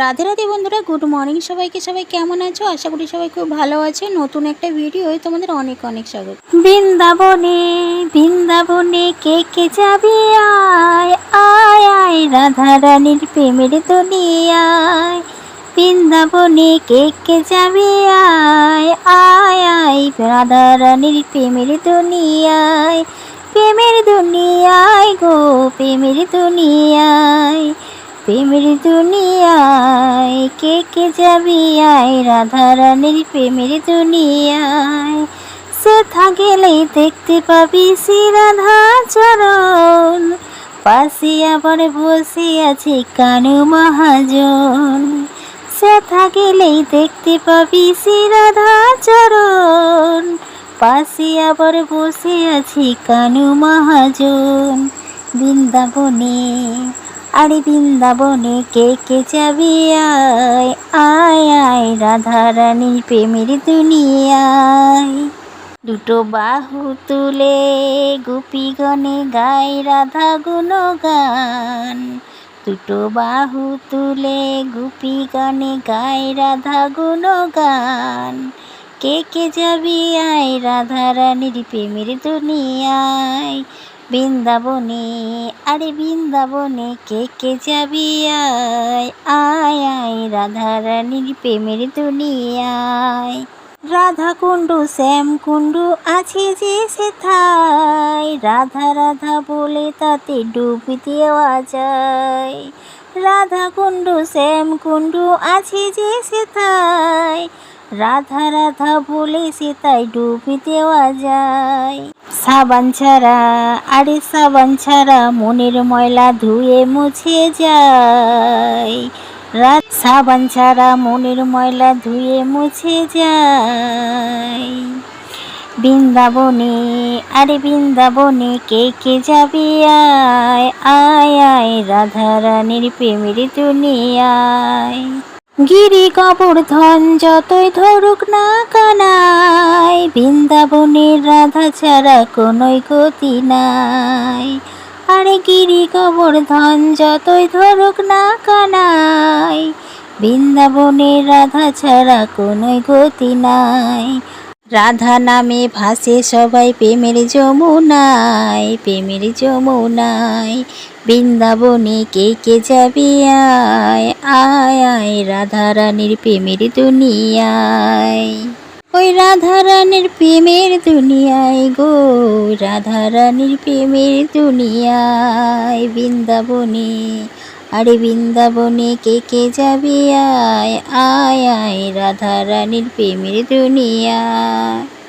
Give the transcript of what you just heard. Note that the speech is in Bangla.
রাধে রাধে বন্ধুরা গুড মর্নিং সবাইকে। সবাই কেমন আছো? আশা করি সবাই খুব ভালো আছে। নতুন একটা ভিডিও তোমাদের অনেক অনেক স্বাগত। বৃন্দাবনে বৃন্দাবনে কে কে যাবে? আয় আয় আয়, রাধা রানীর প্রেমের দুনিয়ায়। বৃন্দাবনে কে কে যাবে? আয় আয় আয়, রাধা রানীর প্রেমের দুনিয়ায়। প্রেমের দুনিয়ায় গো, প্রেমের দুনিয়ায়। প্রেমের দুনিয়ায়, কে কে যাবি আয়? রাধা রানীর প্রেমের দুনিয়ায়, সে গেলেই দেখতে পাবি শ্রী রাধা চরণ। পাশে আবার বসে আছে কানু মহাজন। সে গেলেই দেখতে পাবি শ্রী রাধা চরণ। পাশে আবার বসে আছে কানু মহাজন। বৃন্দাবনে আরে বৃন্দাবনে কে কে যাবি? আয় আয় আয়, রাধা রানীর প্রেমের দুনিয়ায়। দুটো বাহু তুলে গোপীগণে গায় রাধা গুণগান। দুটো বাহু তুলে গোপীগণে গায় রাধা গুণগান। কে কে যাবি? আয়, রাধা রানীর প্রেমের দুনিয়ায়। বৃন্দাবনে, আরে বৃন্দাবনে কে কে যাবি আয়? আয় আয় রাধা রানীর প্রেমের দুনিয়ায়। রাধা কুণ্ডু শ্যাম কুণ্ডু আছে যে সেথায়। রাধা রাধা বলে তাতে ডুব দেওয়া যায়। রাধা কুণ্ডু শ্যাম কুণ্ডু আছে যে সেথায়। রাধা রাধা বলে সে তাই ডুব দেওয়া যায়। সাবান ছাড়া আরে সাবান ছাড়া মনের ময়লা ধুয়ে মুছে যায়। রাত সাবান ছাড়া মনের ময়লা ধুয়ে মুছে যায়। বৃন্দাবনে, আরে বৃন্দাবনে কে কে যাবে? আয় আয় আয়, রাধা রানীর প্রেমের দুনিয়ায়। গিরি গোবর্ধন যতই ধরুক না কানাই বৃন্দাবনের রাধা ছাড়া কোনোই গতি নাই। আরে গিরি গোবর্ধন যতই ধরুক না কানাই, বৃন্দাবনের রাধা ছাড়া কোনোই গতি নাই। রাধা নামে ভাসে সবাই প্রেমের যমুনায় প্রেমের যমুনায়, বৃন্দাবনে কে কে যাবি আয় আয় আয়, রাধা রানীর প্রেমের দুনিয়ায়। ওই রাধা রানীর প্রেমের দুনিয়ায় গো রাধা রানীর প্রেমের দুনিয়ায়। বৃন্দাবনে, আরে বৃন্দাবনে কে কে যাবি? আয় আয় আয় রাধা রানীর প্রেমের দুনিয়ায়।